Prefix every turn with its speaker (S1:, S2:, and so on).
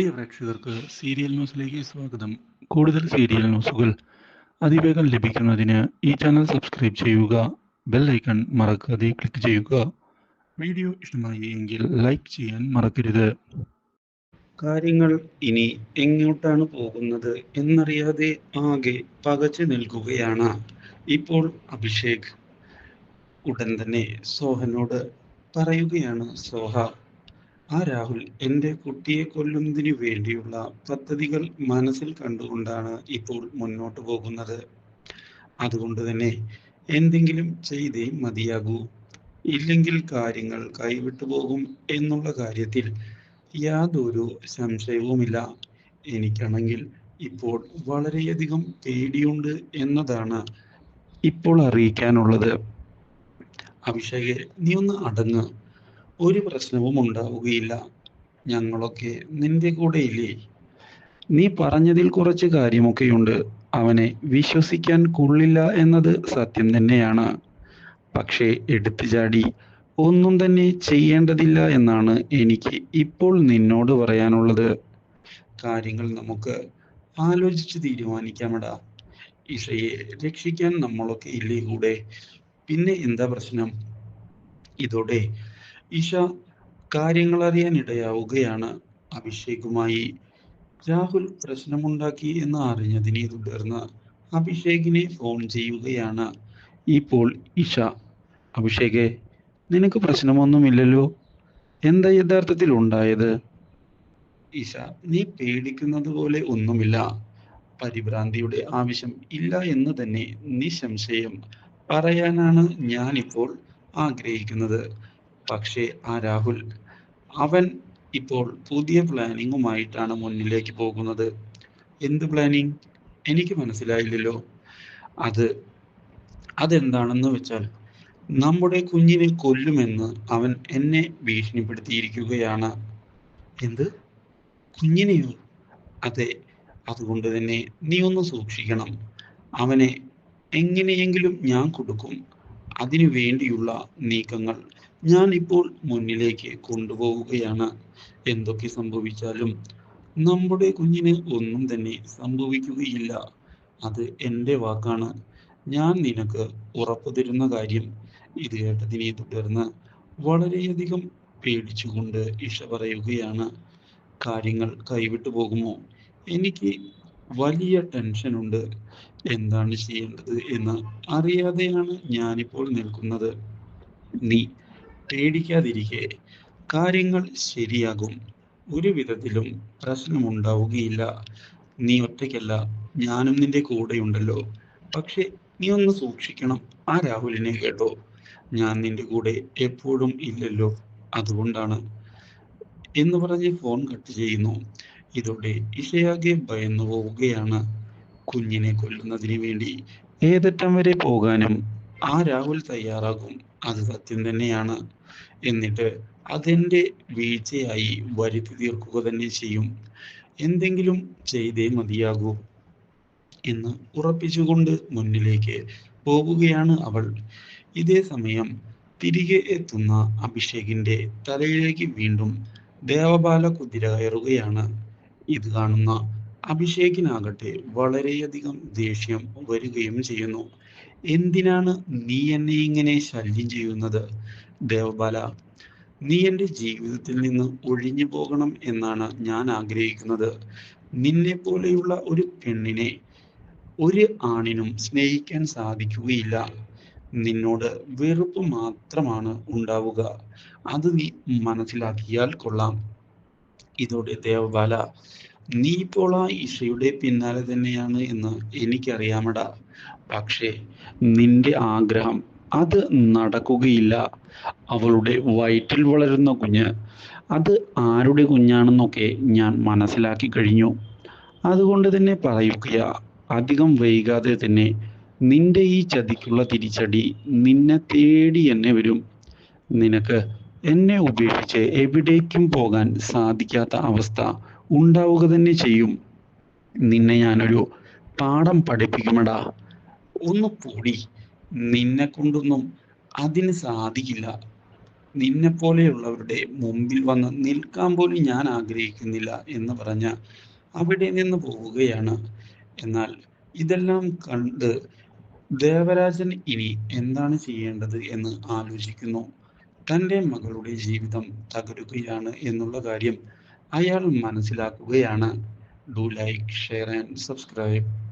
S1: പ്രിയ പ്രേക്ഷകർക്ക് സീരിയൽ ന്യൂസിലേക്ക് സ്വാഗതം. കൂടുതൽ സീരിയൽ ന്യൂസുകൾ അതിവേഗം ലഭിക്കുന്നതിന് ഈ ചാനൽ സബ്സ്ക്രൈബ് ചെയ്യുക ബെൽ ഐക്കൺ മറക്കാതെ ക്ലിക്ക് ചെയ്യുക. വീഡിയോ ഇഷ്ടമായി എങ്കിൽ ലൈക്ക് ചെയ്യാൻ മറക്കരുത്.
S2: കാര്യങ്ങൾ ഇനി എങ്ങോട്ടാണ് പോകുന്നത് എന്നറിയാതെ ആകെ പകച്ചു നിൽക്കുകയാണ്. ഇപ്പോൾ അഭിഷേക് ഉടൻ തന്നെ സോഹനോട് പറയുകയാണ് സോഹ. ആ രാഹുൽ എന്റെ കുട്ടിയെ കൊല്ലുന്നതിന് വേണ്ടിയുള്ള പദ്ധതികൾ മനസ്സിൽ കണ്ടുകൊണ്ടാണ് ഇപ്പോൾ മുന്നോട്ട് പോകുന്നത്. അതുകൊണ്ട് തന്നെ എന്തെങ്കിലും ചെയ്തേ മതിയാകൂ. ഇല്ലെങ്കിൽ കാര്യങ്ങൾ കൈവിട്ടു പോകും എന്നുള്ള കാര്യത്തിൽ യാതൊരു സംശയവുമില്ല. എനിക്കാണെങ്കിൽ ഇപ്പോൾ വളരെയധികം പേടിയുണ്ട് എന്നതാണ് ഇപ്പോൾ അറിയിക്കാനുള്ളത്. അഭിഷേക് നീ ഒന്ന് അടങ്ങ്. ഒരു പ്രശ്നവും ഉണ്ടാവുകയില്ല. ഞങ്ങളൊക്കെ നിന്റെ കൂടെ ഇല്ലേ നീ പറഞ്ഞതിൽ കുറച്ച് കാര്യമൊക്കെയുണ്ട്. അവനെ വിശ്വസിക്കാൻ കൊള്ളില്ല എന്നത് സത്യം തന്നെയാണ്. പക്ഷേ എടുത്തു ചാടി ഒന്നും തന്നെ ചെയ്യേണ്ടതില്ല എന്നാണ് എനിക്ക് ഇപ്പോൾ നിന്നോട് പറയാനുള്ളത്. കാര്യങ്ങൾ നമുക്ക് ആലോചിച്ച് തീരുമാനിക്കാമടാ. ഇഷയെ രക്ഷിക്കാൻ നമ്മളൊക്കെ ഇല്ലേ കൂടെ? പിന്നെ എന്താ പ്രശ്നം? ഇതോടെ ഇഷ കാര്യങ്ങൾ അറിയാൻ ഇടയാവുകയാണ് അഭിഷേകുമായി. രാഹുൽ പ്രശ്നമുണ്ടാക്കി എന്ന് അറിഞ്ഞതിനെ തുടർന്ന് അഭിഷേകിനെ ഫോൺ ചെയ്യുകയാണ്. ഇപ്പോൾ ഇഷ അഭിഷേകെ നിനക്ക് പ്രശ്നമൊന്നുമില്ലല്ലോ? എന്താ യഥാർത്ഥത്തിൽ ഉണ്ടായത്? ഇഷ നീ പേടിക്കുന്നത് പോലെ ഒന്നുമില്ല. പരിഭ്രാന്തിയുടെ ആവശ്യം ഇല്ല എന്ന് തന്നെ നിസ്സംശയം പറയാനാണ് ഞാനിപ്പോൾ ആഗ്രഹിക്കുന്നത്. പക്ഷേ ആ രാഹുൽ അവൻ ഇപ്പോൾ പുതിയ പ്ലാനിങ്ങുമായിട്ടാണ് മുന്നിലേക്ക് പോകുന്നത്. എന്ത് പ്ലാനിങ്? എനിക്ക് മനസ്സിലായില്ലല്ലോ. അത് അതെന്താണെന്ന് വെച്ചാൽ നമ്മുടെ കുഞ്ഞിനെ കൊല്ലുമെന്ന് അവൻ എന്നെ ഭീഷണിപ്പെടുത്തിയിരിക്കുകയാണ്. എന്ത്? കുഞ്ഞിനെയോ? അതെ അതുകൊണ്ട് തന്നെ നീ ഒന്ന് സൂക്ഷിക്കണം. അവനെ എങ്ങനെയെങ്കിലും ഞാൻ കൊടുക്കും. അതിനു വേണ്ടിയുള്ള നീക്കങ്ങൾ ഞാൻ ഇപ്പോൾ മുന്നിലേക്ക് കൊണ്ടുപോവുകയാണ്. എന്തൊക്കെ സംഭവിച്ചാലും നമ്മുടെ കുഞ്ഞിന് ഒന്നും തന്നെ സംഭവിക്കുകയില്ല. അത് എന്റെ വാക്കാണ്. ഞാൻ നിനക്ക് ഉറപ്പു തരുന്ന കാര്യം ഇത് കേട്ടതിനെ തുടർന്ന് വളരെയധികം പേടിച്ചുകൊണ്ട് ഇഷ പറയുകയാണ്. കാര്യങ്ങൾ കൈവിട്ടു പോകുമോ? എനിക്ക് വലിയ ടെൻഷനുണ്ട് എന്താണ് ചെയ്യേണ്ടത് എന്ന് അറിയാതെയാണ് ഞാനിപ്പോൾ നിൽക്കുന്നത്. നീ പേടിക്കാതിരിക്കെ. കാര്യങ്ങൾ ശരിയാകും. ഒരു വിധത്തിലും പ്രശ്നമുണ്ടാവുകയില്ല നീ ഒറ്റയ്ക്കല്ല. ഞാനും നിന്റെ കൂടെയുണ്ടല്ലോ. പക്ഷെ നീ ഒന്ന് സൂക്ഷിക്കണം. ആ രാഹുലിനെ കേട്ടോ. ഞാൻ നിന്റെ കൂടെ എപ്പോഴും ഇല്ലല്ലോ. അതുകൊണ്ടാണ്. എന്ന് പറഞ്ഞ് ഫോൺ കട്ട് ചെയ്യുന്നു. ഇതോടെ ഇഷയാകെ ഭയന്നു പോവുകയാണ്. കുഞ്ഞിനെ കൊല്ലുന്നതിന് വേണ്ടി ഏതറ്റം വരെ പോകാനും ആ രാഹുൽ തയ്യാറാകും. അത് സത്യം തന്നെയാണ്. എന്നിട്ട് അതെന്റെ വീഴ്ചയായി വരുത്തി തീർക്കുക തന്നെ ചെയ്യും. എന്തെങ്കിലും ചെയ്തേ മതിയാകൂ എന്ന് ഉറപ്പിച്ചുകൊണ്ട് മുന്നിലേക്ക് പോകുകയാണ് അവൾ. ഇതേ സമയം തിരികെ എത്തുന്ന അഭിഷേകിന്റെ തലയിലേക്ക് വീണ്ടും ദേവപാല കുതിര കയറുകയാണ്. ഇത് കാണുന്ന അഭിഷേകിനാകട്ടെ വളരെയധികം ദേഷ്യം വരികയും ചെയ്യുന്നു. എന്തിനാണ് നീ എന്നെ ഇങ്ങനെ ശല്യം ചെയ്യുന്നത്? ദേവബാല നീ എന്റെ ജീവിതത്തിൽ നിന്ന് ഒഴിഞ്ഞു പോകണം എന്നാണ് ഞാൻ ആഗ്രഹിക്കുന്നത്. നിന്നെ പോലെയുള്ള ഒരു പെണ്ണിനെ ഒരു ആണിനും സ്നേഹിക്കാൻ സാധിക്കുകയില്ല. നിന്നോട് വെറുപ്പ് മാത്രമാണ് ഉണ്ടാവുക. അത് നീ മനസ്സിലാക്കിയാൽ കൊള്ളാം. ഇതോടെ ദേവബാല നീ ഇപ്പോൾ ആ ഈശയുടെ പിന്നാലെ തന്നെയാണ് എന്ന് എനിക്കറിയാമടാ. പക്ഷേ നിന്റെ ആഗ്രഹം അത് നടക്കുകയില്ല. അവളുടെ വയറ്റിൽ വളരുന്ന കുഞ്ഞ് അത് ആരുടെ കുഞ്ഞാണെന്നൊക്കെ ഞാൻ മനസ്സിലാക്കി കഴിഞ്ഞു. അതുകൊണ്ട് തന്നെ പറയുക അധികം വൈകാതെ തന്നെ നിന്റെ ഈ ചതിക്കുള്ള തിരിച്ചടി നിന്നെ തേടി എന്നെ വരും. നിനക്ക് എന്നെ ഉപേക്ഷിച്ച് എവിടേക്കും പോകാൻ സാധിക്കാത്ത അവസ്ഥ ഉണ്ടാവുക തന്നെ ചെയ്യും. നിന്നെ ഞാനൊരു പാഠം പഠിപ്പിക്കുമടാ. ഒന്ന് പൊടി. നിന്നെ കൊണ്ടൊന്നും അതിന് സാധിക്കില്ല. നിന്നെ പോലെയുള്ളവരുടെ മുമ്പിൽ വന്ന് നിൽക്കാൻ പോലും ഞാൻ ആഗ്രഹിക്കുന്നില്ല എന്ന് പറഞ്ഞ അവിടെ നിന്ന് പോവുകയാണ്. എന്നാൽ ഇതെല്ലാം കണ്ട് ദേവരാജൻ ഇനി എന്താണ് ചെയ്യേണ്ടത് എന്ന് ആലോചിക്കുന്നു. തന്റെ മകളുടെ ജീവിതം തകരുകയാണ് എന്നുള്ള കാര്യം അയാൾ മനസ്സിലാക്കുകയാണ്. Do like share and subscribe